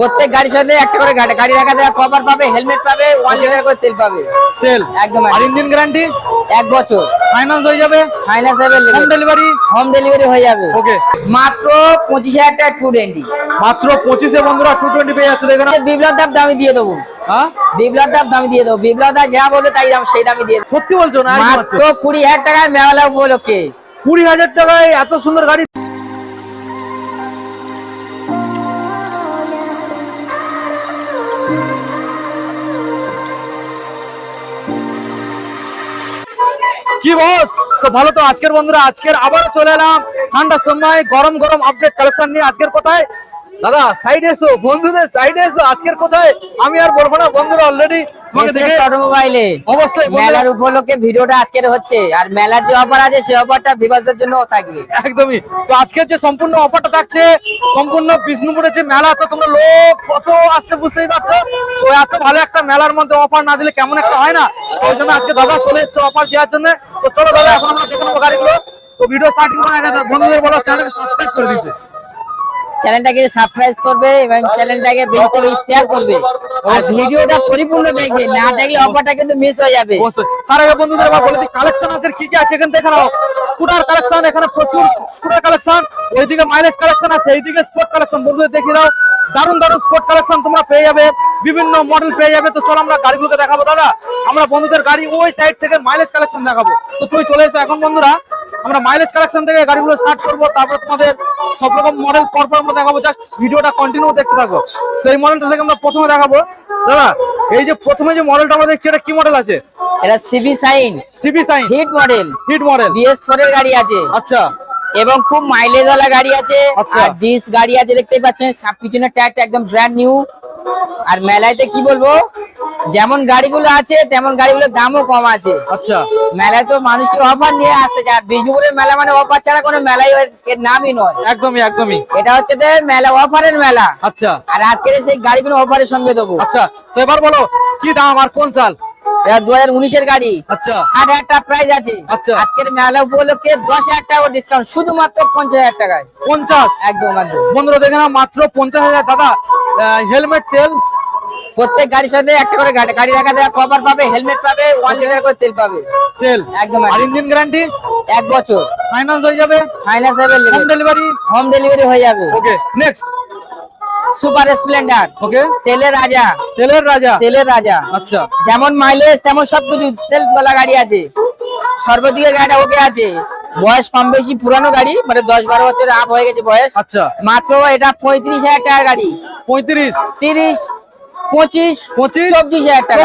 প্রত্যেক গাড়ির সাথে একটা করে গাড়ি। গাড়ি রাখা দেওয়া কভার পাবে হেলমেট পাবে ওয়ান লিটার করে তেল পাবে। তেল? একদম, আর ইঞ্জিন গ্যারান্টি এক বছর। ফাইন্যান্স হয়ে যাবে? Finance home delivery home delivery হয়ে যাবে। ওকে মাত্র পঁচিশ হাজার টাকা টু টোয়েন্টি মাত্র পঁচিশে বন্ধুরা টু টোয়েন্টি পেয়ে যাচ্ছে দেখে না বিপ্লব দাম দামি দিয়ে দেবো। হ্যাঁ? বিপ্লব দাম দামি দিয়ে দেবো। বিপ্লব দা যা বলবে তাই দাম সেই দামি দিয়ে সত্যি বলছো না? মাত্র। কুড়ি হাজার টাকায় মেলা উপলক্ষে। কুড়ি হাজার টাকায় এত সুন্দর গাড়ি কি বস? ভালো তো আজকের বন্ধুরা, আজকের আবার চলে এলাম ঠান্ডার সময় গরম গরম আপডেট কালেকশন নিয়ে আজকের কোথায়? দাদা সাইডে এসো, বন্ধুদের সাইডে এসো, আজকের কোথায়? আমি আর বলব না, বন্ধুরা অলরেডি অটোমোবাইলে। অবশ্যই মেলার উপলক্ষে ভিডিওটা আজকের হচ্ছে। আর মেলার যে অফার আছে সেই অফারটা বিভাসের জন্য থাকবে। একদমই। তো আজকের যে সম্পূর্ণ অফারটা থাকছে সম্পূর্ণ বিষ্ণুপুরের যে মেলা তো তোমরা লোক কত আসছে বুঝতেই পারছ? তো এত ভালো একটা মেলার মধ্যে অফার না দিলে কেমন একটা হয় না? ওই জন্য আজকে দাদা চলে এসছে অফার দেওয়ার জন্য। তো চলো দাদা এখন আমরা দেখে নেব গাড়িগুলো। তো ভিডিও স্টার্টিং করার আগে বন্ধুদের বলো চ্যানেলকে সাবস্ক্রাইব করে দিতে। চ্যানেলটাকে সাবস্ক্রাইব করবে এবং চ্যানেলটাকে বেশি করে শেয়ার করবে। আর ভিডিওটা পরিপূর্ণ দেখবে না দেখলে অফারটা কিন্তু মিস হয়ে যাবে। তার আগে বন্ধুদের আবার বলে দিই কালেকশন আছে কি কি আছে এখানে দেখে নাও। স্কুটার কালেকশন এখানে প্রচুর স্কুটার কালেকশন ওইদিকে মাইলেজ কালেকশন আছে এইদিকে স্পোর্ট কালেকশন বন্ধুদের দেখে দাও। দারুণ দারুণ স্পোর্ট কালেকশন তোমরা পেয়ে যাবে। বিভিন্ন মডেল পেয়ে যাবে। তো চলো আমরা গাড়িগুলোকে দেখাবো দাদা। আমরা বন্ধুদের গাড়ি ওই সাইড থেকে মাইলেজ কালেকশন দেখাবো। তো তুমি চলে এসো এখন বন্ধুরা। আমরা মাইলেজ কালেকশন থেকে গাড়িগুলো স্টার্ট করব তারপর তোমাদের সব রকম মডেল পরপর আমরা দেখাবো। জাস্ট ভিডিওটা কন্টিনিউ দেখতে থাকো। সেই মডেলটা থেকে আমরা প্রথমে দেখাবো। দাদা এই যে প্রথমে যে মডেলটা আমরা দেখছি এটা কি মডেল আছে? এটা CB shine CB shine hit model hit model BS four এর গাড়ি আছে। আচ্ছা। এবং খুব মাইলেজ ওয়ালা গাড়ি আছে। আচ্ছা। আর ডিস গাড়ি আছে দেখতেই পাচ্ছেন সব পিছনের টায়ারটা একদম ব্র্যান্ড নিউ আর মেলাতে কি বলব? যেমন গাড়িগুলো আছে তেমন গাড়িগুলোর দামও কম আছে। আচ্ছা মেলায় তো মানুষকে অফার নিয়ে আসতে চায়। আর বিষ্ণুপুরের মেলা মানে অফার ছাড়া কোনো মেলাই এর- নামই নয়। একদমই একদমই। এটা হচ্ছে যে মেলা অফারের মেলা। আচ্ছা। আর আজকে সেই গাড়িগুলো অফারের সঙ্গে দেবো। আচ্ছা তো এবার বলো কি দাম আর কোন সাল দু হাজার উনিশের গাড়ি। আচ্ছা। ষাট হাজার টাকা প্রাইস আছে। আচ্ছা। আজকের মেলা উপলক্ষে দশ হাজার টাকা ডিসকাউন্ট শুধুমাত্র পঞ্চাশ হাজার টাকায়। পঞ্চাশ? একদম একদম। বন্ধুরা দেখে না মাত্র পঞ্চাশ হাজার। দাদা হেলমেট তেল? প্রত্যেক গাড়ির সাথে একটা করে গাড়ি গাড়ি রাখা দেওয়া কভার পাবে হেলমেট পাবে ওয়ান লিটার করে তেল পাবে। তেল? একদম আর ইঞ্জিন গ্যারান্টি এক বছর। ফাইন্যান্স হয়ে যাবে? Finance home delivery home delivery হয়ে যাবে। Okay next super splendor. Okay তেলের রাজা। তেলের রাজা? তেলের রাজা। আচ্ছা। যেমন মাইলেজ তেমন সবকিছু। সেলফ বলা গাড়ি আছে। সর্বদিকে গাড়িটা ওকে আছে। বয়স কম বেশি পুরানো গাড়ি মানে দশ বারো বছর আপ হয়ে গেছে বয়স। আচ্ছা। মাত্র এটা পঁয়ত্রিশ হাজার টাকার গাড়ি। পঁয়ত্রিশ? তিরিশ পঁচিশ পঁচিশ? চব্বিশ হাজার টাকা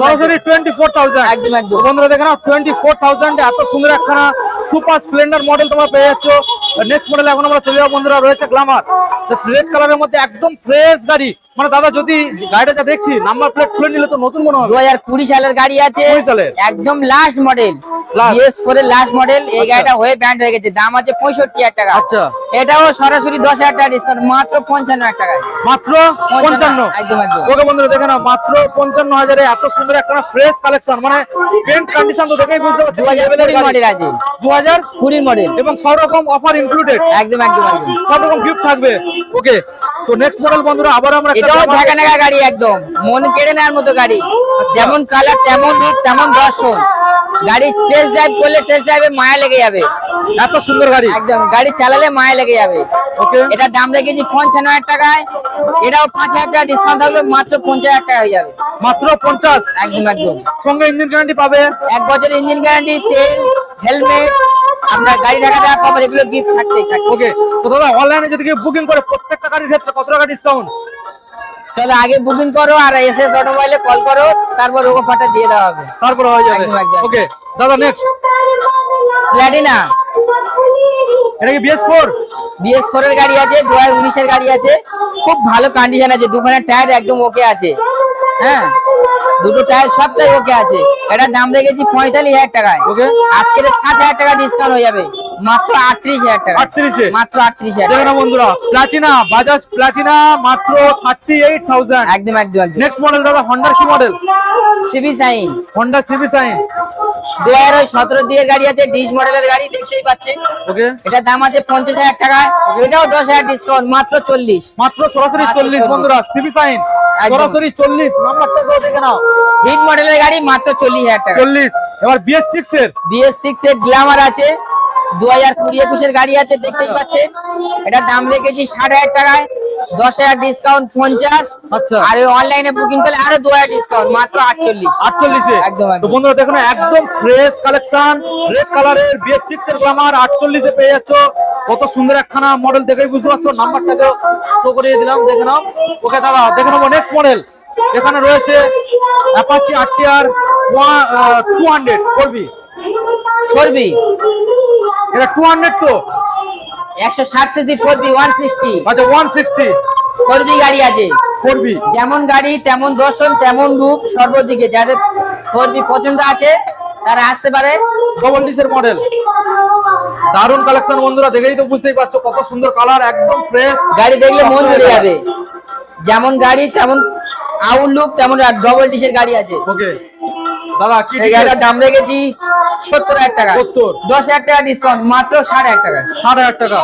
সরাসরি টোয়েন্টি ফোর থাউজেন্ড একদম একদম। বন্ধুরা দেখে নাও টোয়েন্টি ফোর থাউজেন্ড এত সুন্দর একখানা সুপার স্প্লেন্ডার মডেল তোমরা পেয়ে যাচ্ছ। নেক্সট মডেল এখন আমরা চলে যাব বন্ধুরা, রয়েছে গ্লামার রেড কালারের মধ্যে একদম ফ্রেশ গাড়ি। মানে দাদা যদি গাড়িটা যা দেখছি নাম্বার প্লেট খুলে নিলে তো নতুন মনে হবে। দু হাজার কুড়ি সালের গাড়ি আছে 20 একদম last model Last? BS four এর লাস্ট মডেল এই আচ্ছা। গাড়িটা হয়ে ব্যান্ড হয়ে গেছে দাম আছে পঁয়ষট্টি হাজার টাকা। আচ্ছা। এটাও সরাসরি দশ হাজার টাকা ডিসকাউন্ট মাত্র পঞ্চান্ন হাজার টাকায়। মাত্র পঞ্চান্ন, পঞ্চান্ন? একদম, একদম। ওকে বন্ধুরা দেখে নাও মাত্র পঞ্চান্ন হাজারে এত সুন্দর একটা ফ্রেশ কালেকশন মানে পেন্ট কন্ডিশন তো দেখেই বুঝতে পারছি দু হাজার কুড়ি মডেল আছে। দু হাজার কুড়ির মডেল এবং সব রকম অফার ইনক্লুডেড একদম একদম একদম। সব রকম গিফট থাকবে। ওকে তো নেক্সট মডেল বন্ধুরা আবার আমরা এটাও Glamour- গাড়ি একদম। মন কেড়ে নেওয়ার মতো গাড়ি। যেমন কালার তেমন রূপ তেমন দর্শন। গাড়ি টেস্ট ড্রাইভ করলে টেস্ট ড্রাইভে মায়া লেগে যাবে। এত সুন্দর গাড়ি। একদম গাড়ি চালালে মায়া লেগে যাবে। এটা দাম রেখেছি পঞ্চান্ন হাজার টাকায়। এটাও পাঁচ হাজার টাকা ডিসকাউন্ট থাকলে মাত্র পঞ্চাশ হাজার টাকা হয়ে যাবে। মাত্র পঞ্চাশ? একদম একদম। সঙ্গে ইঞ্জিন গ্যারান্টি পাবে? এক বছর ইঞ্জিন গ্যারান্টি তেল হেলমেট আপনার গাড়ি ঢাকা দেওয়া কভার এগুলো গিফট থাকছে ওকে তো দাদা অনলাইনে যদি বুকিং করে প্রত্যেকটা গাড়ির ক্ষেত্রে কত টাকা ডিসকাউন্ট চলো আগে বুকিং করো আর এস এস অটোমোবাইলে কল করো তারপর ফাটা দিয়ে দেওয়া হবে। তারপরে হয়ে যাবে। ওকে দাদা নেক্সট প্ল্যাটিনা এটা কি বিএস ফোর বিএস ফোর এর গাড়ি আছে দু হাজার উনিশের গাড়ি আছে। খুব ভালো কন্ডিশন আছে দুখানে টায়ার একদম ওকে আছে। হ্যাঁ? দুটো টায়ার সবটাই ওকে আছে। এটা দাম রেখেছি পঁয়তাল্লিশ হাজার টাকায়। ওকে আজকের সাত হাজার টাকা ডিসকাউন্ট হয়ে যাবে। মাত্র আটত্রিশ হাজার টাকা। আটত্রিশে? মাত্র আটত্রিশ হাজার দেখো বন্ধুরা প্লাটিনা বাজাজ প্লাটিনা মাত্র থার্টি এইট থাউজেন্ড একদম একদম একদম। নেক্সট মডেল দাদা হন্ডার কি model CB shine. Honda CB shine. দু হাজার সতেরো দিকের গাড়ি আছে ডিস মডেলের গাড়ি দেখতেই পাচ্ছেন। ওকে। এটার দাম আছে পঞ্চাশ হাজার টাকা এটাও দশ হাজার ডিসকাউন্ট মাত্র চল্লিশ। মাত্র সরাসরি চল্লিশ 40 বন্ধুরা সিবি সাইন। সরাসরি চল্লিশ নাম্বারটা তো দেখে নাও। হিট মডেলের গাড়ি মাত্র চল্লিশ হাজার টাকা। চল্লিশ এবার বিএস সিক্স এর। বিএস সিক্স এর গ্ল্যামার আছে দু হাজার কুড়ি একুশের গাড়ি আছে দেখতেই পাচ্ছেন। এটার দাম রেখেছি ষাট হাজার টাকায়। দশ হাজার ডিসকাউন্ট পঞ্চাশ। আচ্ছা। আর অনলাইনে বুকিং করলে আরও দু হাজার ডিসকাউন্ট মাত্র আটচল্লিশ। আটচল্লিশে একদম, একদম। তো বন্ধুরা দেখো না একদম ফ্রেশ কালেকশন রেড কালারের বিএস সিক্স এর গ্লামার আটচল্লিশে পেয়ে যাচ্ছ। কত সুন্দর একখানা মডেল দেখেই বুঝতে পারছ নাম্বারটাকে শো করিয়ে দিলাম দেখে নাও। ওকে দাদা দেখে নেব নেক্সট মডেল এখানে রয়েছে অ্যাপাচি আরটিআর টু হান্ড্রেড করবি ফোর বি এটা টু হান্ড্রেড তো? একশো ষাট CC four B one sixty আচ্ছা ওয়ান সিক্সটি ফোর বি গাড়ি আছে। করবি যেমন গাড়ি তেমন দর্শন তেমন রূপ সর্বদিকে যাদের ফোর বি পছন্দ আছে তারা আসতে পারে। ডবল ডিসের মডেল দারুণ কালেকশন বন্ধুরা দেখেই তো বুঝতেই পারছ কত সুন্দর কালার একদম ফ্রেশ গাড়ি দেখলে মন জুড়ে যাবে। যেমন গাড়ি তেমন আউটলুক তেমন ডবল ডিসের গাড়ি আছে। ওকে দাদা কি এই গাড়িটার দাম রেখেছি সত্তর হাজার টাকা। 70 দশ হাজার টাকা ডিসকাউন্ট মাত্র ষাট হাজার টাকা। ষাট হাজার টাকা।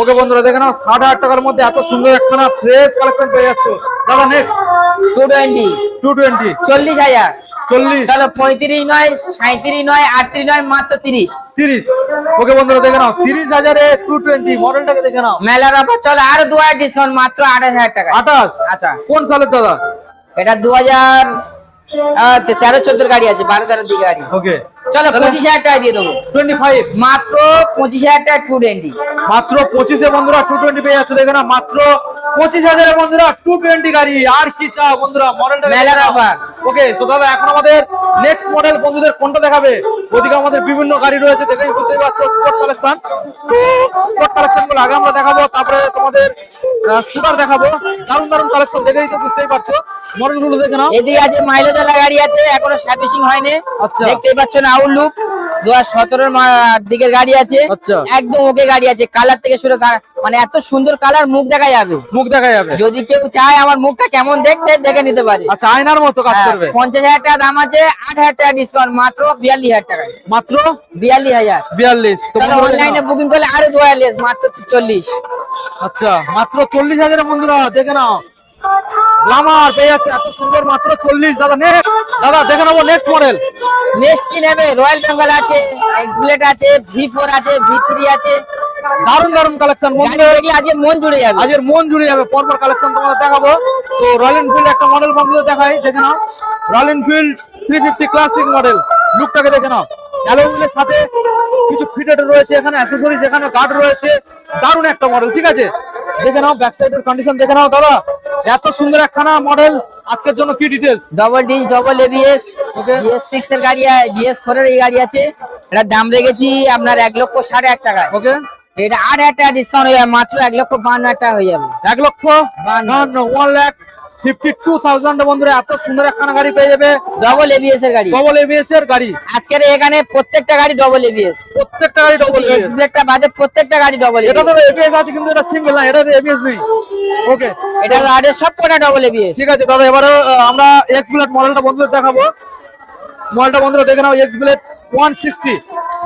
ওকে বন্ধুরা দেখে নাও ষাট হাজার টাকার মধ্যে এত সুন্দর একখানা ফ্রেশ কালেকশন পেয়ে যাচ্ছ। দাদা next two twenty two twenty চল্লিশ হাজার। চল্লিশ। চলো পঁয়ত্রিশ নয় সাঁত্রিশ নয় আটত্রিশ নয় মাত্র তিরিশ। তিরিশ। ওকে বন্ধুরা দেখে নাও তিরিশ হাজারে টু টোয়েন্টি মডেলটাকে দেখে নাও। মেলার অফার চলো আরও দু হাজার ডিসকাউন্ট মাত্র আঠাশ হাজার টাকা। আঠাশ? আচ্ছা। কোন সালের দাদা? এটা দু হাজার তেরো চোদ্দোর গাড়ি আছে বারো তেরোর দিকে গাড়ি। ওকে চলো পঁচিশ হাজার টাকা দিয়ে দেবো। টোয়েন্টি ফাইভ মাত্র পঁচিশ হাজার টাকা টু টোয়েন্টি মাত্র পঁচিশে বন্ধুরা টু টোয়েন্টি পেয়ে যাচ্ছে দেখে না মাত্র পঁচিশ হাজারে বন্ধুরা টু টোয়েন্টি গাড়ি। আর কি চাও বন্ধুরা? মডেলটা মেলার offer। ওকে সো দাদা এখন আমাদের নেক্সট মডেল বন্ধুদের কোনটা দেখাবে? ওদিকে আমাদের বিভিন্ন গাড়ি রয়েছে দেখেই বুঝতেই পারছ স্পোর্ট কালেকশন তো স্পোর্ট কালেকশনগুলো আগে আমরা দেখাবো তারপরে তোমাদের স্কুটার দেখাবো। দারুণ দারুণ কালেকশন দেখেই তো বুঝতেই পারছ। মডেলগুলো দেখে নাও। এদিকে আছে মাইলেজওয়ালা গাড়ি আছে এখনও সার্ভিসিং হয়নি। আচ্ছা। দেখতেই পাচ্ছ না আউটলুক দু হাজার দিকের গাড়ি আছে। আচ্ছা। একদম ওকে গাড়ি আছে। কালার থেকে শুরু মানে এত সুন্দর কালার মুখ দেখা যাবে। মুখ দেখা যাবে। যদি কেউ চায় আমার মুখটা কেমন দেখতে দেখে নিতে পারে। আচ্ছা আয়নার মতো কাজ হ্যাঁ, করবে। পঞ্চাশ হাজার টাকা দাম আছে আট হাজার টাকা ডিসকাউন্ট মাত্র বিয়াল্লিশ হাজার টাকায়। মাত্র? বিয়াল্লিশ হাজার। বিয়াল্লিশ অনলাইনে বুকিং করলে আরও দু হাজার less, মাত্র চল্লিশ। আচ্ছা মাত্র চল্লিশ হাজারের বন্ধুরা দেখে নাও। গ্লামার পেয়ে যাচ্ছে এত সুন্দর মাত্র চল্লিশ। দাদা দাদা দেখে নেব নেক্সট মডেল নেক্সট কি নেবে? রয়্যাল বেঙ্গল আছে এক্সপ্লেট আছে ভি ফোর আছে ভি থ্রি আছে। দারুণ দারুণ কালেকশন আজকে মন জুড়ে যাবে। মন জুড়ে যাবে পরপর কালেকশন তোমাদের দেখাবো। তো রয়্যাল এনফিল্ড একটা মডেল বন্ধুদের দেখাই দেখে নাও। Royal Enfield three fifty classic model লুকটাকে দেখে নাও। অ্যালোউইলের সাথে কিছু ফিটেড রয়েছে এখানে অ্যাসেসরিজ এখানে গার্ড রয়েছে। দারুণ একটা মডেল ঠিক আছে? দেখে নাও ব্যাক সাইডের কন্ডিশন দেখে নাও দাদা। এত সুন্দর একখানা মডেল আজকের জন্য কি details double disc double ABS. BS six এর গাড়ি বিএস ফোর এর এই গাড়ি আছে। এটার দাম রেখেছি আপনার এক লক্ষ হাজার টাকায়। ওকে এটা আট হাজার টাকা ডিসকাউন্ট হয়ে যাবে মাত্র এক লক্ষ বান্ন হাজার টাকা হয়ে যাবে। এক লক্ষ বান্ন। One lakh fifty two thousand বন্ধুরা এত সুন্দর একখানা গাড়ি পেয়ে যাবে। ডবল এবিএস এর গাড়ি। ডবল এবিএস এর গাড়ি। আজকের এখানে প্রত্যেকটা গাড়ি ডবল এবিএস প্রত্যেকটা গাড়ি ডবল বাদে প্রত্যেকটা গাড়ি ডবল এটা তো এবিএস আছে কিন্তু এটা সিঙ্গেল না এটা এবিএস নেই। ওকে এটা গাড়ির সব কটা ডবল এবিএস ঠিক আছে দাদা এবারে আমরা এক্স ব্লেড মডেলটা বন্ধুদের দেখাবো। মডেলটা বন্ধুরা দেখে নাও X blade one sixty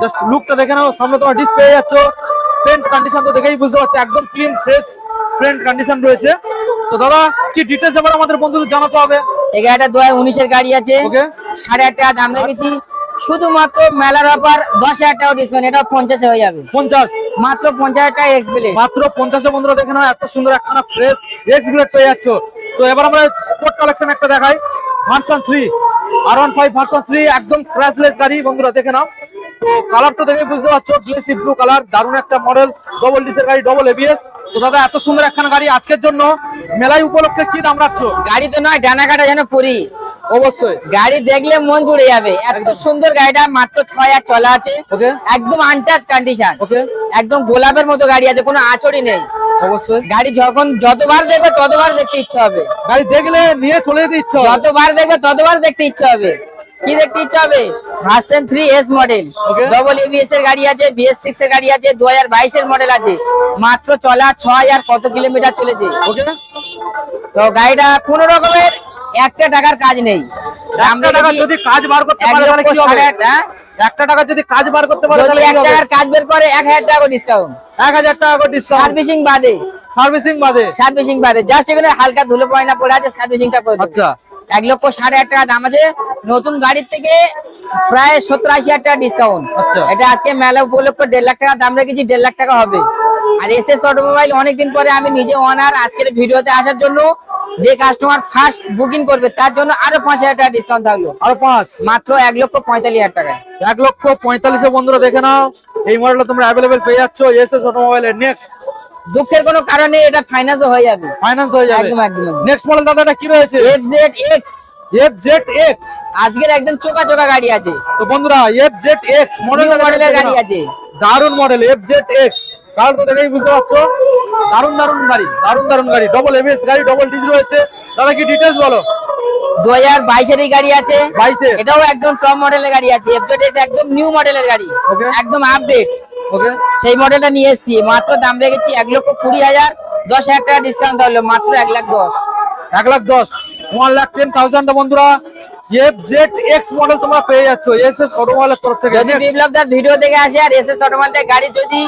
just লুকটা দেখে নাও সামনে তোমার ডিসপ্লে যাচ্ছ। পেন্ট কন্ডিশন তো দেখেই বুঝতে পারছ একদম ক্লিন ফ্রেশ পেন্ট কন্ডিশন রয়েছে। তো দাদা কি ডিটেলস এবার আমাদের বন্ধুদের জানাতে হবে? এই গাড়িটা দু হাজার উনিশের গাড়ি আছে. সাড়ে আট টাকা দাম রেখেছি। শুধুমাত্র মেলার অফার দশ হাজার টাকা ডিসকাউন্ট এটা পঞ্চাশে হয়ে যাবে। পঞ্চাশ? মাত্র পঞ্চাশ হাজার এক্স এক্সপ্লেট মাত্র পঞ্চাশে বন্ধুরা দেখে নাও এত সুন্দর একখানা ফ্রেশ এক্স ব্লেড পেয়ে যাচ্ছ। তো এবার আমরা স্পোর্ট কালেকশন একটা দেখাই। Version three R one five version three একদম ক্র্যাশলেস গাড়ি বন্ধুরা দেখে নাও। তো কালার তো দেখে বুঝতে পারছ গ্লেসি ব্লু কালার দারুণ একটা মডেল ডবল ডিসের গাড়ি ডবল এবিএস তো দাদা এত সুন্দর একখানা গাড়ি আজকের জন্য মেলাই উপলক্ষে কি দাম রাখছো? গাড়ি তো নয় ডানা কাটা যেন পরি। অবশ্যই। গাড়ি দেখলে মন জুড়ে যাবে। এত সুন্দর গাড়িটা মাত্র ছয় আর চলা আছে। ওকে। একদম আনটাচ কন্ডিশন ওকে। একদম গোলাপের মতো গাড়ি আছে কোনো আচরই নেই। অবশ্যই। গাড়ি যখন যতবার দেখবে ততবার দেখতে ইচ্ছে হবে। গাড়ি দেখলে নিয়ে চলে যেতে ইচ্ছা। যতবার দেখবে ততবার দেখতে ইচ্ছে হবে। কি দেখতে ইচ্ছে হবে? Version three S model double ABS এর গাড়ি আছে বিএস সিক্স এর গাড়ি আছে দু বাইশের মডেল আছে। মাত্র চলা ছ হাজার কত কিলোমিটার চলেছে। তো গাড়িটা কোনো রকমের একটা টাকার কাজ নেই। একটা টাকা যদি কাজ বার করতে পারে তাহলে কি হবে? ষাট হাজার-? একটা টাকা যদি কাজ বার করতে পারে তাহলে এক টাকার কাজ বের করে এক হাজার টাকা ডিসকাউন্ট করে ডিসকাউন্ট সার্ভিসিং বাদে। সার্ভিসিং বাদে? সার্ভিসিং বাদে। জাস্ট এখানে হালকা ধুলো পয়না পড়ে আছে সার্ভিসিংটা করে। আচ্ছা। এক লক্ষ ষাট হাজার টাকা দাম আছে। নতুন গাড়ির থেকে প্রায় সত্তর আশি হাজার টাকা ডিসকাউন্ট আচ্ছা। এটা আজকে মেলা উপলক্ষ দেড় লাখ টাকা দাম রেখেছি দেড় লাখ টাকা হবে। আর এস এস অটোমোবাইল অনেকদিন পরে আমি নিজে ওনার আজকের ভিডিওতে আসার জন্য যে কাস্টমার ফার্স্ট বুকিং করবে তার জন্য আরও পাঁচ হাজার টাকা ডিসকাউন্ট থাকল। আরও পাঁচ? মাত্র এক লক্ষ পঁয়তাল্লিশ হাজার টাকা এক লক্ষ পঁয়তাল্লিশে বন্ধুরা দেখে নাও এই মডেলটা তোমরা অ্যাভেলেবেল পেয়ে যাচ্ছ এস এস অটোমোবাইলের নেক্সট দুঃখের কোনো কারণে এটা ফাইন্যান্সও হয়ে যাবে। ফাইন্যান্স হয়ে যাবে। একদম একদম নেক্সট মডেল দাদা এটা কি রয়েছে? জেড এক্স আজকের একদম চোকা চোকা গাড়ি আছে। তো বন্ধুরা এক্স মডেল এর গাড়ি আছে। দারুণ মডেল এক্স কার তো দেখেই বুঝতে পারছ দারুণ দারুণ গাড়ি দারুণ দারুণ গাড়ি। ডবল এবিএস গাড়ি ডবল ডিজ রয়েছে। দাদা কি ডিটেলস বলো? দু হাজার বাইশেরই গাড়ি আছে। বাইশের? এটাও একদম টপ মডেলের গাড়ি আছে। এস একদম নিউ মডেলের গাড়ি। একদম আপডেট ওকে? সেই মডেলটা নিয়ে এসেছি। মাত্র দাম রেখেছি এক লক্ষ কুড়ি হাজার দশ হাজার টাকা ডিসকাউন্ট হলো মাত্র এক লাখ দশ। এক লাখ দশ। ওয়ান লাখ টেন থাউজেন্ড বন্ধুরা এফ জেড এক্স মডেল তোমরা পেয়ে যাচ্ছ এস এস অটোমোবাইলের তরফ থেকে। যদি বিপ্লব দার ভিডিও দেখে আসে আর এস এস অটোমাল গাড়ি যদি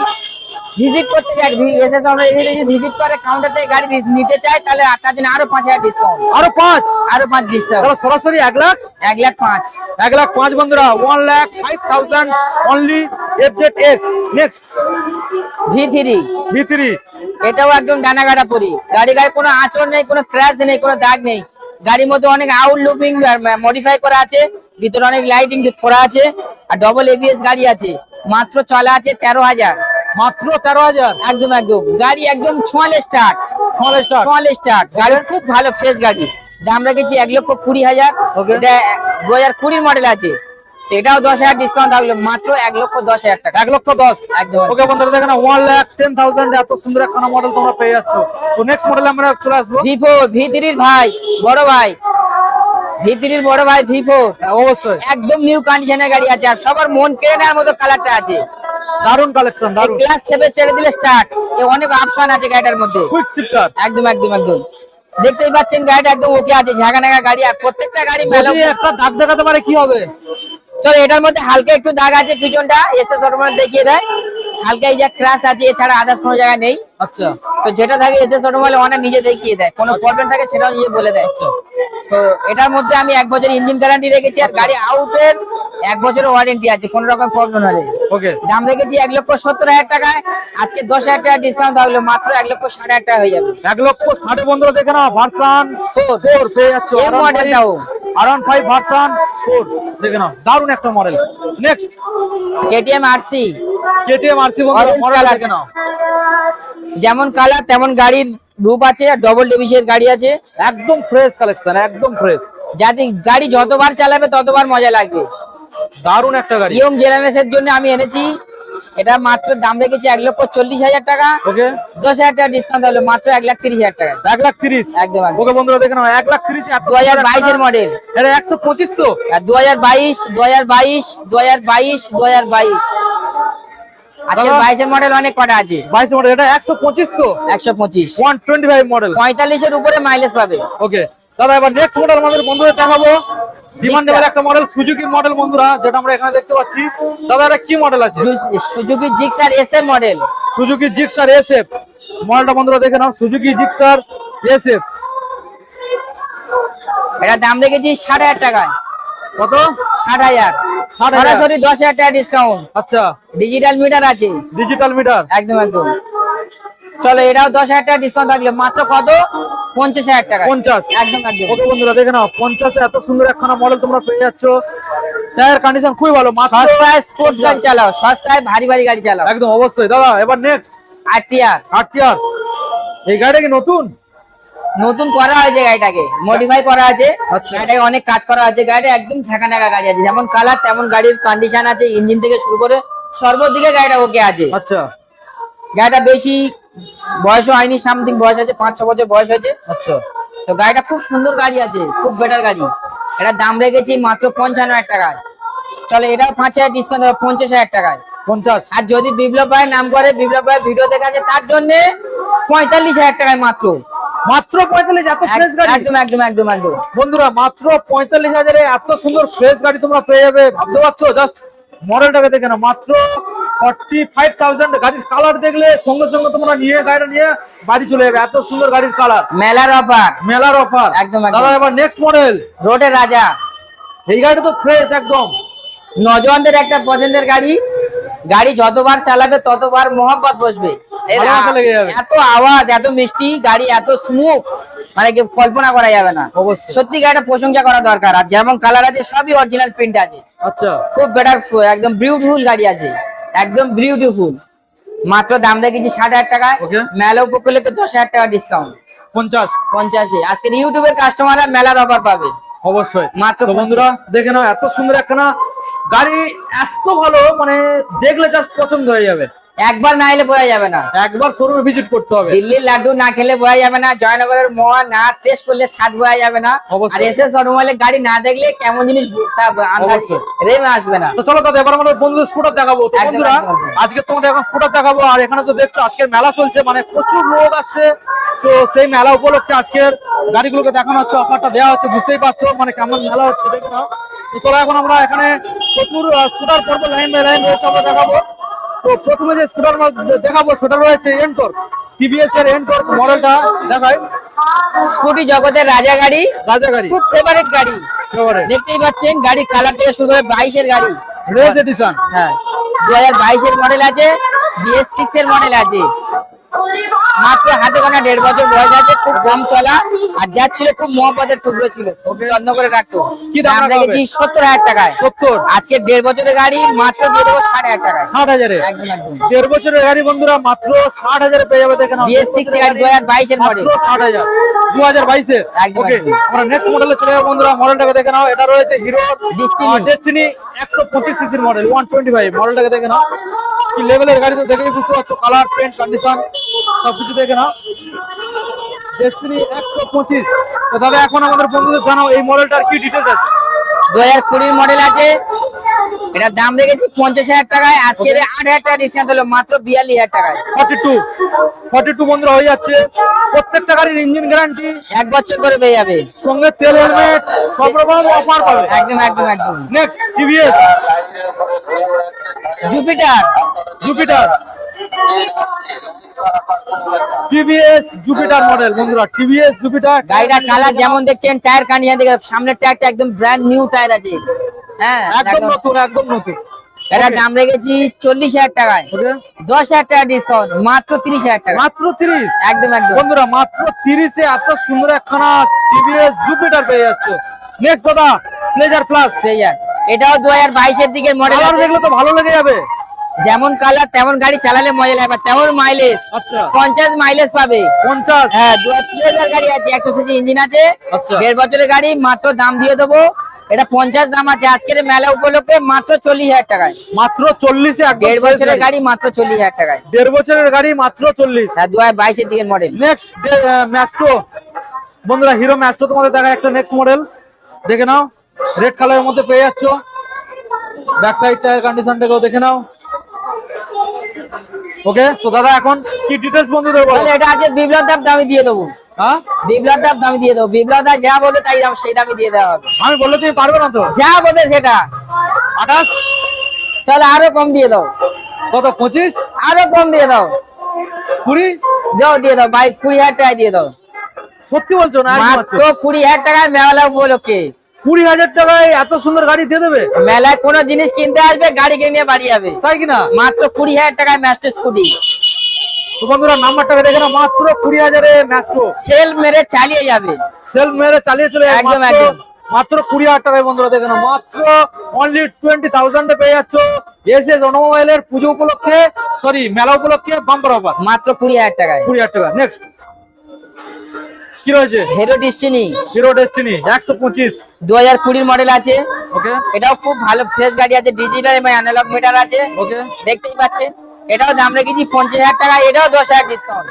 ভিজিট করতে যায় এস এস যদি ভিজিট করে কাউন্টার থেকে গাড়ি নিতে চায় তাহলে তার জন্য আরও পাঁচ হাজার ডিসকাউন্ট আরও পাঁচ? আরও পাঁচ ডিসকাউন্ট তাহলে সরাসরি এক লাখ? এক লাখ পাঁচ। এক লাখ পাঁচ বন্ধুরা one lakh five thousand only F Z X next V three. V three. এটাও একদম ডানা কাটা পরি। গাড়ি গায়ে কোনো আঁচড় নেই কোনো ক্র্যাশ নেই কোনো দাগ নেই। গাড়ির মধ্যে অনেক আউট লুপিং মডিফাই করা আছে। ভিতরে অনেক লাইটিং করা আছে। আর ডবল এবিএস গাড়ি আছে। মাত্র চলা আছে তেরো হাজার। মাত্র তেরো হাজার? একদম একদম। গাড়ি একদম ছোঁয়ালে স্টার্ট ছয় স্টার ছোঁয়ালে স্টার্ট গাড়ি খুব ভালো ফ্রেশ গাড়ি। দাম রেখেছি এক লক্ষ কুড়ি হাজার। এটা দু হাজার কুড়ির মডেল আছে। এটাও দশ হাজার ডিসকাউন্ট থাকল মাত্র এক লক্ষ দশ হাজার টাকা। এক লক্ষ দশ? একদম ওকে বন্ধুরা দেখেন ওয়ান লাখ টেন থাউজেন্ড এত সুন্দর একখানা মডেল তোমরা পেয়ে যাচ্ছ। তো নেক্সট মডেল আমরা চলে আসব। ভি ফোর ভি থ্রির ভাই বড় ভাই। ভি থ্রির বড় ভাই ভি ফোর হ্যাঁ, অবশ্যই। একদম নিউ কন্ডিশনের গাড়ি আছে আর সবার মন কেড়ে নেওয়ার মতো কালারটা আছে। দারুণ কালেকশন দারুণ ক্লাস ছেপে ছেড়ে দিলে স্টার্ট এ অনেক অপশন আছে গাড়িটার মধ্যে। কুইক শিফটার একদম একদম একদম। দেখতেই পাচ্ছেন গাড়িটা একদম ওকে আছে ঝাঁকা নাগা গাড়ি আর প্রত্যেকটা গাড়ি মেলা একটা দাগ দেখাতে পারে কি হবে? চলো এটার মধ্যে হালকা একটু দাগ আছে পিছনটা এসএস অটোমেটিক দেখিয়ে দেয়। হালকা এই যে ক্রাশ আছে এছাড়া আদার্স কোনো জায়গায় নেই। আচ্ছা। তো যেটা থাকে এসএস অটোমোবাইল অনেক নিজে দেখিয়ে দেয়। কোনো প্রবলেম থাকে সেটাও নিজে বলে দেয়। আচ্ছা। তো এটার মধ্যে আমি এক বছর ইঞ্জিন গ্যারান্টি রেখেছি আর গাড়ি আউটের এক বছরের ওয়ারেন্টি আছে কোনো রকম প্রবলেম হলে। ওকে দাম রেখেছি এক লক্ষ সত্তর হাজার টাকায় আজকে দশ হাজার টাকা ডিসকাউন্ট থাকল মাত্র এক লক্ষ ষাট হাজার টাকা হয়ে যাবে। এক লক্ষ ষাট পনেরো দেখে না ভার্সান Four. ফোর পেয়ে যাচ্ছ এই মডেলটাও। R one five version four দেখে নাও দারুণ একটা model next KTM RC KTM RC model. দেখে নাও। যেমন কালার তেমন গাড়ির রূপ আছে আর ডবল ডিভিসের গাড়ি আছে। একদম ফ্রেশ কালেকশন একদম ফ্রেশ যাতে গাড়ি যতবার চালাবে ততবার মজা লাগবে। দারুণ একটা গাড়ি। ইয়ং জেনারেশনের জন্য আমি এনেছি। এটা মাত্র দাম রেখেছি এক লক্ষ চল্লিশ হাজার টাকা। ওকে। দশ হাজার টাকা ডিসকাউন্ট হলো মাত্র এক লাখ তিরিশ হাজার টাকা। এক লাখ তিরিশ? একদম। ওকে বন্ধুরা দেখে নাও এক লাখ তিরিশ দু হাজার বাইশের মডেল এটা একশো পঁচিশ তো? দু হাজার বাইশ দু হাজার বাইশ দু হাজার বাইশ দু হাজার বাইশ। আজকের দাদা। বাইশের মডেল অনেক কটা আছে? বাইশ মডেল এটা একশো পঁচিশ তো? একশো পঁচিশ। ওয়ান টোয়েন্টি ফাইভ মডেল পঁয়তাল্লিশের উপরে মাইলেজ পাবে। ওকে। দাদা এবার নেক্সট মডেল আমাদের বন্ধুদের দেখাবো। ডিমান্ডেবল একটা মডেল সুজুকি মডেল বন্ধুরা যেটা আমরা এখানে দেখতে পাচ্ছি। দাদা এটা কি মডেল আছে? Suzuki Gixxer S M model Suzuki Gixxer SF মডেলটা বন্ধুরা দেখে নাও সুজুকি জিক্সার এসএফ এটা দাম রেখেছি ষাট হাজার টাকায়। কত? ষাট হাজার। 60,000 সরাসরি দশ হাজার টাকা ডিসকাউন্ট আচ্ছা। ডিজিটাল মিটার আছে। ডিজিটাল মিটার একদম একদম। চলো এটাও দশ হাজার টাকা ডিসকাউন্ট থাকলে। মাত্র কত? পঞ্চাশ হাজার টাকা। পঞ্চাশ। একদম একদম। ওকে বন্ধুরা দেখে নাও পঞ্চাশে এত সুন্দর একখানা মডেল তোমরা পেয়ে যাচ্ছ। টায়ার কন্ডিশন খুবই ভালো সস্তায় স্পোর্টস গাড়ি চালাও সস্তায় ভারী ভারী গাড়ি চালাও। একদম অবশ্যই। দাদা এবার নেক্সট এই গাড়িটা কি নতুন? নতুন করা হয়েছে গাড়িটাকে। মডিফাই করা আছে। আচ্ছা। গাড়িটাকে অনেক কাজ করা আছে গাড়িটা একদম ঝাঁকা নাকা গাড়ি আছে। যেমন কালার তেমন গাড়ির কন্ডিশন আছে ইঞ্জিন থেকে শুরু করে সর্বদিকে গাড়িটা ওকে আছে। আচ্ছা। গাড়িটা বেশি বয়স হয়নি সামথিং বয়স আছে পাঁচ ছ বছর বয়স হয়েছে। আচ্ছা। তো গাড়িটা খুব সুন্দর গাড়ি আছে খুব বেটার গাড়ি। এটার দাম রেখেছি মাত্র পঞ্চান্ন হাজার টাকায়। চলো এটাও পাঁচ হাজার ডিসকাউন্ট দেবো পঞ্চাশ হাজার টাকায়। পঞ্চাশ। আর যদি বিপ্লব ভাই নাম করে বিপ্লব ভাই ভিডিও দেখে আছে তার জন্য পঁয়তাল্লিশ হাজার টাকায় মাত্র। মাত্র পঁয়তাল্লিশ এত ফ্রেশ গাড়ি? একদম একদম একদম একদম। বন্ধুরা মাত্র পঁয়তাল্লিশ হাজারে এত সুন্দর ফ্রেশ গাড়ি তোমরা পেয়ে যাবে। ভাবতে পারছ? জাস্ট মডেলটাকে দেখে না মাত্র ফর্টি ফাইভ থাউজেন্ড গাড়ির কালার দেখলে সঙ্গে সঙ্গে তোমরা নিয়ে গাড়িটা নিয়ে বাড়ি চলে যাবে। এত সুন্দর গাড়ির কালার মেলার অফার মেলার অফার একদম, একদম। দাদা এবার নেক্সট মডেল রোডের রাজা। এই গাড়িটা তো ফ্রেশ একদম। নজওয়ানদের একটা পছন্দের গাড়ি। গাড়ি যতবার চালাবে ততবার মোহাম্মত বসবে। এত আওয়াজ এত মিষ্টি গাড়ি এত স্মুথ মানে কি কল্পনা করা যাবে না। সত্যি গাড়িটা প্রশংসা করা দরকার। আর যেমন কালার আছে সবই অরিজিনাল প্রিন্ট আছে। আচ্ছা। খুব বেটার একদম বিউটিফুল গাড়ি আছে। একদম বিউটিফুল মাত্র দাম দেখেছি ষাট হাজার টাকা মেলা উপকূলে তো দশ হাজার টাকা ডিসকাউন্ট পঞ্চাশ। পঞ্চাশে। আজকের ইউটিউবের কাস্টমাররা মেলার অফার পাবে। অবশ্যই। মাত্র বন্ধুরা দেখে নাও এত সুন্দর একখানা গাড়ি এত ভালো মানে দেখলে জাস্ট পছন্দ হয়ে যাবে। একবার না এলে বোঝা যাবে না। একবার শোরুমে ভিজিট করতে হবে। দিল্লির লাড্ডু না খেলে বোঝা যাবে না জয়নগরের মোয়া না টেস্ট করলে স্বাদ বোঝা যাবে না। আর এসে অটোমোবাইলের গাড়ি না দেখলে কেমন জিনিস। রেমে আসবে না। তো চলো দাদা এবার আমাদের বন্ধুদের স্কুটার দেখাবো। তো বন্ধুরা। আজকে তোমাদের এখন স্কুটার দেখাবো। আর এখানে তো দেখছ আজকের মেলা চলছে মানে প্রচুর লোক আসছে। তো সেই মেলা উপলক্ষে আজকের গাড়িগুলোকে দেখানো হচ্ছে অফারটা দেওয়া হচ্ছে বুঝতেই পারছ মানে কেমন মেলা হচ্ছে দেখে নাও। তো চলো এখন আমরা এখানে প্রচুর স্কুটার পর্ব লাইন বাই লাইন রয়েছে আমরা দেখাবো। তো প্রথমে যে স্কুটার দেখাবো সেটা রয়েছে এনকর টিভিএস এর এনকর মডেলটা দেখায় স্কুটি জগতের রাজা গাড়ি রাজা গাড়ি। খুব ফেভারিট গাড়ি। দেখতেই পাচ্ছেন গাড়ি কালার থেকে শুরু করে বাইশের গাড়ি। রেস এডিশন হ্যাঁ দু হাজার বাইশের মডেল আছে বিএস সিক্স এর মডেল আছে। মাত্র হাতে গোনা দেড় বছর বয়স আছে খুব কম চলা। আর যা ছিল খুব মহব্বতের টুকরো ছিল যত্ন করে রাখতো। কি দাম রেখেছি সত্তর হাজার টাকায়। সত্তর? আজকে দেড় বছরের গাড়ি মাত্র দিয়ে দেবো ষাট হাজার টাকায়। ষাট হাজারে? দেড় বছরের গাড়ি বন্ধুরা মাত্র ষাট হাজারে পেয়ে যাবে দেখে নাও। বিএস সিক্স গাড়ি দু হাজার বাইশের মডেল ষাট হাজার। দু হাজার বাইশে ওকে। আমরা নেক্সট মডেলে চলে যাব বন্ধুরা মডেলটাকে দেখে নাও। এটা রয়েছে হিরো। ডেস্টিনি একশো পঁচিশ সিসির মডেল ওয়ান টোয়েন্টি ফাইভ মডেলটাকে দেখে নাও। কি লেভেলের গাড়ি তো দেখেই বুঝতে পারছ কালার পেন্ট কন্ডিশন সবকিছু দেখে নাও। ডেস্টিনি একশো পঁচিশ। তো দাদা এখন আমাদের বন্ধুদের জানাও এই মডেলটার কি ডিটেলস আছে? দু হাজার কুড়ির মডেল আছে। এটার দাম রেখেছি পঞ্চাশ হাজার টাকায়। আজকে আট হাজার টাকা ডিসকাউন্ট হলো মাত্র বিয়াল্লিশ হাজার টাকায়। ফর্টি টু ফর্টি টু বন্ধুরা হয়ে যাচ্ছে। প্রত্যেকটা গাড়ির ইঞ্জিন গ্যারান্টি এক বছর করে পেয়ে যাবে। সঙ্গে তেল হেলমেট সব রকম অফার পাবে। একদম একদম একদম। Next TVS Jupiter Jupiter TVS Jupiter model বন্ধুরা টিভিএস জুপিটার। গাড়িটার কালার যেমন দেখছেন টায়ার কানিয়া দেখে সামনের টায়ারটা একদম ব্র্যান্ড নিউ টায়ার আছে। হ্যাঁ একদম নতুন একদম নতুন। এটার দাম রেখেছি চল্লিশ হাজার টাকায়। দশ হাজার টাকা ডিসকাউন্ট মাত্র তিরিশ হাজার টাকা। মাত্র তিরিশ? একদম একদম। বন্ধুরা মাত্র তিরিশে এত সুন্দর একখানা টিভিএস জুপিটার পেয়ে যাচ্ছে। নেক্সট দাদা প্লেজার প্লাস সেই এটাও দু হাজার বাইশের দিকের মডেল দেখলে তো ভালো লেগে যাবে। যেমন কালার তেমন গাড়ি চালালে মজা লাগবে তেমন মাইলেজ আচ্ছা। পঞ্চাশ মাইলেজ পাবে। পঞ্চাশ? হ্যাঁ দু হাজার গাড়ি আছে একশো সিসি ইঞ্জিন আছে। আচ্ছা। দেড় বছরের গাড়ি মাত্র দাম দিয়ে দেবো। এটা পঞ্চাশ দাম আছে আজকের মেলা উপলক্ষে মাত্র চল্লিশ হাজার টাকায়। মাত্র চল্লিশে দেড় বছরের গাড়ি। মাত্র চল্লিশ হাজার টাকায়। দেড় বছরের গাড়ি মাত্র চল্লিশ। হ্যাঁ দু হাজার বাইশের দিকের মডেল নেক্সট ম্যাস্ট্রো বন্ধুরা হিরো ম্যাস্ট্রো তোমাদের দেখা একটা নেক্সট মডেল দেখে নাও। রেড কালারের মধ্যে পেয়ে যাচ্ছ। ব্যাক সাইড টায়ার কন্ডিশনটাকেও দেখে নাও। ওকে সো দাদা এখন কি ডিটেলস বন্ধুদের বলো? তাহলে এটা আছে বিপ্লব দাম দামি দিয়ে দেবো। হ্যাঁ? বিপ্লব দাম দামি দিয়ে দেবো। বিপ্লব দা যা বলবে তাই দাম সেই দামে দিয়ে দেওয়া হবে। আমি বললে তুমি পারবে না তো? যা বলবে সেটা। আঠাশ? চলো আরও কম দিয়ে দাও। কত পঁচিশ? আরও কম দিয়ে দাও। কুড়ি? দাও দিয়ে দাও। বাইক কুড়ি হাজার টাকা দিয়ে দাও। সত্যি বলছো না? একদম মাত্র কুড়ি হাজার টাকায় মেলা উপলক্ষে। কুড়ি হাজার টাকায় এত সুন্দর গাড়ি দিয়ে দেবে? মেলায় কোনো জিনিস কিনতে আসবে গাড়ি কিনে বাড়ি যাবে। তাই কিনা? মাত্র কুড়ি হাজার টাকায় ম্যাস্টার স্কুটি তো বন্ধুরা নাম্বারটাকে দেখে নাও মাত্র কুড়ি হাজারে সেল মেরে চালিয়ে যাবে। মেরে চালিয়ে চলে একদম, একদম। মাত্র কুড়ি হাজার টাকায় বন্ধুরা দেখে নাও মাত্র অনলি টোয়েন্টি থাউজেন্ডে পেয়ে যাচ্ছ। এস এস অটোমোবাইলের পুজো উপলক্ষে সরি মেলা উপলক্ষে বাম্পার অফার মাত্র কুড়ি হাজার টাকায়। কুড়ি হাজার টাকা। নেক্সট কি রয়েছে? হেরো ডিস্টিনি হিরো ডেস্টিনি একশো পঁচিশ। দু হাজার কুড়ির মডেল আছে। ওকে এটাও খুব ভালো ফ্রেশ গাড়ি আছে ডিজিটাল এবং অ্যানালগ মিটার আছে। ওকে দেখতেই পাচ্ছেন এটাও দাম রেখেছি পঞ্চাশ হাজার টাকা এটাও দশ হাজার ডিসকাউন্ট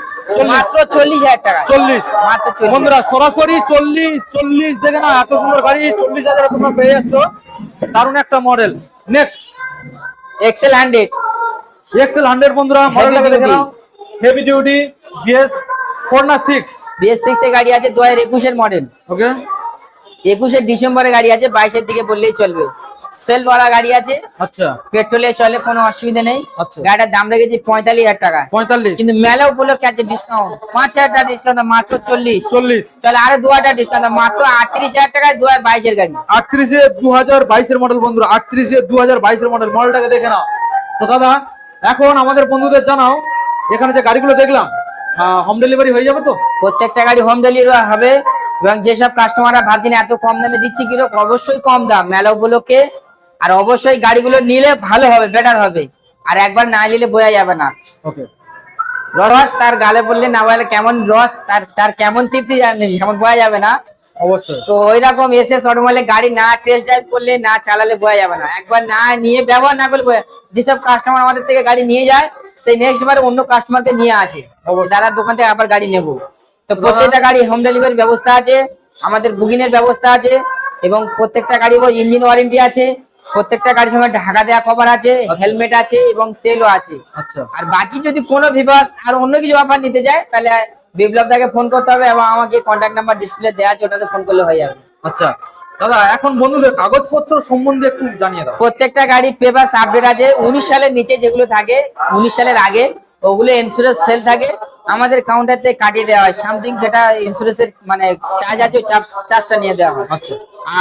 মাত্র চল্লিশ হাজার টাকা। চল্লিশ। মাত্র বন্ধুরা সরাসরি চল্লিশ চল্লিশ দেখে না এত সুন্দর গাড়ি চল্লিশ হাজারে তোমরা পেয়ে যাচ্ছ। দারুণ একটা model next Excel hundred Excel hundred বন্ধুরা মডেলটাকে দেখে। নাও। হেভি ডিউটি বিএস ফোর না সিক্স বিএস সিক্স গাড়ি আছে দু হাজার একুশের মডেল ওকে একুশের ডিসেম্বরে গাড়ি আছে বাইশের দিকে বললেই চলবে। ওয়ালা গাড়ি আছে। আচ্ছা। পেট্রোলে চলে কোনো অসুবিধা নেই। আচ্ছা। গাড়িটার দাম রেখেছি পঁয়তাল্লিশ হাজার টাকা। পঁয়তাল্লিশ। কিন্তু মেলা উপলক্ষে আছে ডিসকাউন্ট পাঁচ হাজার টাকা ডিসকাউন্ট মাত্র চল্লিশ। চল্লিশ। চলে আরও দু হাজার ডিসকাউন্ট মাত্র আটত্রিশ হাজার টাকায় দু হাজার বাইশের গাড়ি। আটত্রিশে দু হাজার বাইশের মডেল বন্ধুরা আটত্রিশে দু হাজার বাইশের মডেল মডেলটাকে দেখে নাও। তো দাদা এখন আমাদের বন্ধুদের জানাও এখানে যে গাড়িগুলো দেখলাম হোম ডেলিভারি হয়ে যাবে তো? প্রত্যেকটা গাড়ি হোম ডেলিভারি হবে এবং যেসব কাস্টমাররা ভাবছেন এত কম দামে দিচ্ছি কীরকম অবশ্যই কম দাম মেলা উপলক্ষে। আর অবশ্যই গাড়িগুলো নিলে ভালো হবে বেটার হবে। আর একবার না নিলে বোঝা যাবে না। ওকে রস তার গালে পড়লে না বলে কেমন রস তার তার কেমন তৃপ্তি যেমন বোঝা যাবে না। অবশ্যই। তো ওই রকম এসে অটোমোবাইলে গাড়ি না টেস্ট ড্রাইভ করলে না চালালে বোঝা যাবে না। একবার না নিয়ে ব্যবহার না করলে যেসব কাস্টমার আমাদের থেকে গাড়ি নিয়ে যায় সেই নেক্সট বার অন্য কাস্টমারকে নিয়ে আসে। যারা দোকান থেকে আবার গাড়ি নেব। তো প্রত্যেকটা গাড়ি হোম ডেলিভারির ব্যবস্থা আছে আমাদের বুকিং এর ব্যবস্থা আছে এবং প্রত্যেকটা গাড়ি ইঞ্জিন ওয়ারেন্টি আছে প্রত্যেকটা গাড়ির সঙ্গে ঢাকা দেওয়া কভার আছে হেলমেট আছে এবং তেলও আছে। আচ্ছা। আর বাকি যদি কোনো ভিভাস আর অন্য কিছু অফার নিতে চায় তাহলে বিপ্লব দাকে ফোন করতে হবে এবং আমাকে কন্ট্যাক্ট নাম্বার ডিসপ্লে দেওয়া আছে ওটাতে ফোন করলে হয়ে যাবে। আচ্ছা। দাদা এখন বন্ধুদের কাগজপত্র সম্বন্ধে একটু জানিয়ে দাও। প্রত্যেকটা গাড়ি পেপার আপডেট আছে। উনিশ সালের নিচে যেগুলো থাকে উনিশ সালের আগে ওগুলো ইন্স্যুরেন্স ফেল থাকে। আমাদের কাউন্টার থেকে কাটিয়ে দেওয়া হয়। সামথিং যেটা ইন্স্যুরেন্সের মানে চার্জ আছে ওই চার্জটা নিয়ে দেওয়া হয়। আচ্ছা।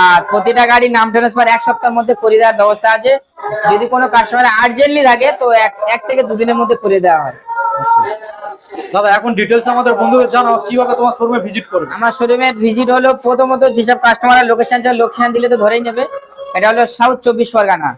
আর প্রতিটা গাড়ির নাম ট্রান্সফার এক সপ্তাহের মধ্যে করে দেওয়ার ব্যবস্থা আছে। যদি কোনো কাস্টমার আর্জেন্টলি থাকে তো এক এক থেকে দুদিনের মধ্যে করে দেওয়া হয়। আচ্ছা। দাদা এখন ডিটেলস আমাদের বন্ধুদের জানাও কীভাবে তোমার শোরুমে ভিজিট করবে? আমার শোরুমের ভিজিট হলো প্রথমত যেসব কাস্টমার লোকেশন লোকেশন দিলে তো ধরেই নেবে। এটা হলো সাউথ চব্বিশ পরগনা।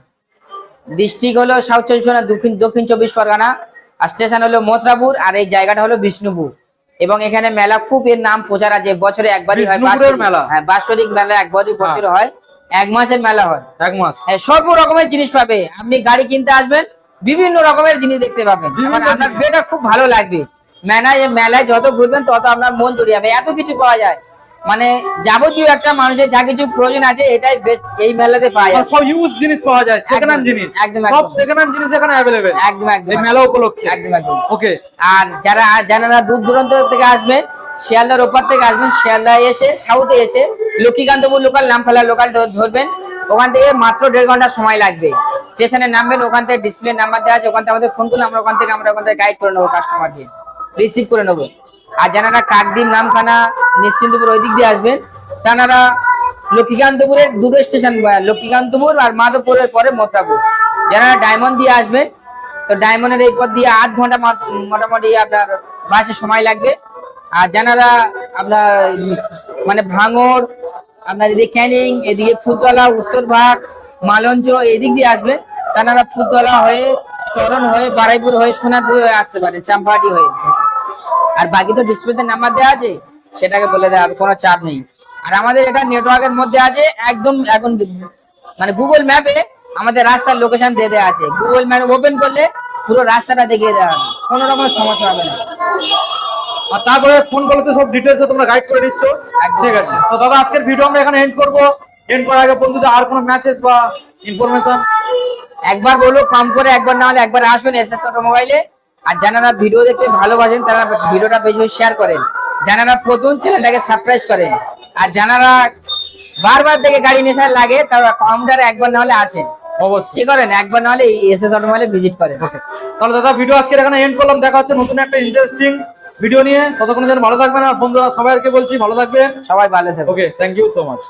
ডিস্ট্রিক্ট হলো সাউথ চব্বিশ পরগনা দক্ষিণ দক্ষিণ চব্বিশ পরগনা। আর স্টেশন হলো মথুরাপুর আর এই জায়গাটা হলো বিষ্ণুপুর। এবং এখানে মেলা খুব এর নাম প্রচার আছে বছরে একবারই হয় বাৎসরিক- মেলা? হ্যাঁ বাৎসরিক মেলা একবারই বছরে হয় এক মাসের মেলা হয়। এক মাস। হ্যাঁ, সর্ব রকমের জিনিস পাবে। আপনি গাড়ি কিনতে আসবেন বিভিন্ন রকমের জিনিস দেখতে পাবেন। আপনার বেটা খুব ভালো লাগবে। মেলায় মেলায় যত ঘুরবেন তত আপনার মন জড়িয়ে যাবে। এত কিছু পাওয়া যায়। মানে যাবতীয় একটা মানুষের যা কিছু প্রয়োজন আছে এটাই বেস্ট এই মেলাতে পাওয়া যায়। সব ইউজ জিনিস পাওয়া যায়। সেকেন্ড হ্যান্ড জিনিস। একদম, সব সেকেন্ড হ্যান্ড জিনিস এখানে অ্যাভেলেবেল একদম একদম। এই মেলা উপলক্ষে। একদম একদম। ওকে আর যারা যারা দূর দূরান্ত থেকে আসবে শিয়ালদার ওপার থেকে আসবেন শিয়ালদা এসে সাউথে এসে লক্ষ্মীকান্তপুর লোকাল নামফালা লোকাল ধরবেন। ওখান থেকে মাত্র দেড় ঘণ্টা সময় লাগবে। স্টেশনে নামবেন ওখান থেকে ডিসপ্লে নাম্বার দেওয়া আছে ওখান থেকে আমাদের ফোন করলে আমরা ওখান থেকে আমরা ওখান থেকে গাইড করে নেব কাস্টমারকে রিসিভ করে নেব। আর যারা কাকদ্বীপ, নামখানা, নিশ্চিন্তপুর ওই দিক দিয়ে আসবেন তারা লক্ষ্মীকান্তপুরের দুটো স্টেশন লক্ষ্মীকান্তপুর আর মাধবপুরের পরে মথুরাপুর। যারা ডায়মন্ড দিয়ে আসবেন, তো ডায়মন্ডের এই পথ দিয়ে আধ ঘণ্টা মোটামুটি আপনার বাসে সময় লাগবে। আর যারা আপনার মানে ভাঙর, আপনার এদিকে ক্যানিং, এদিকে ফুলতলা উত্তরভাগ মালঞ্চ এদিক দিয়ে আসবেন তারা ফুলতলা হয়ে, চরণ হয়ে, বারাইপুর হয়ে, সোনারপুর হয়ে আসতে পারেন, চাম্পাহাটি হয়ে। আর বাকি তো ডিসপ্লেতে নাম্বার দেওয়া আছে সেটাকে বলে দেওয়া হবে কোনো চাপ নেই। আর আমাদের এটা নেটওয়ার্কের মধ্যে আছে একদম এখন মানে গুগল ম্যাপে আমাদের রাস্তার লোকেশন দিয়ে দেওয়া আছে। গুগল ম্যাপ ওপেন করলে পুরো রাস্তাটা দেখিয়ে দেওয়া হবে কোনো রকম সমস্যা হবে না। আর তারপরে ফোন করলে সব ডিটেলস তোমরা গাইড করে দিচ্ছ। ঠিক আছে। তো দাদা আজকের ভিডিও আমরা এখানে এন্ড করব। এন্ড করার আগে বন্ধুদের আর কোনো মেসেজ বা ইনফরমেশন একবার বলো কম করে একবার না হলে একবার আসুন এস এস মোবাইলে আর যারা ভিডিও দেখতে ভালোবাসেন তারা ভিডিওটা বেশি শেয়ার করেন। যারা প্রথম চ্যানেলটাকে সাবস্ক্রাইব করেন আর যারা বারবার দেখে গাড়ি নেশার লাগে তারা কাউন্টারে একবার না হলে আসেন। অবশ্যই। কি করেন? একবার না হলে এস এস অটোমোবাইলে ভিজিট করেন। ওকে তাহলে দাদা ভিডিও আজকে এখানে এন্ড করলাম। দেখা হচ্ছে নতুন একটা ইন্টারেস্টিং ভিডিও নিয়ে। ততক্ষণ যেন ভালো থাকবেন। আর বন্ধুরা সবাইকে বলছি ভালো থাকবেন। সবাই ভালো থাকবে okay thank you so much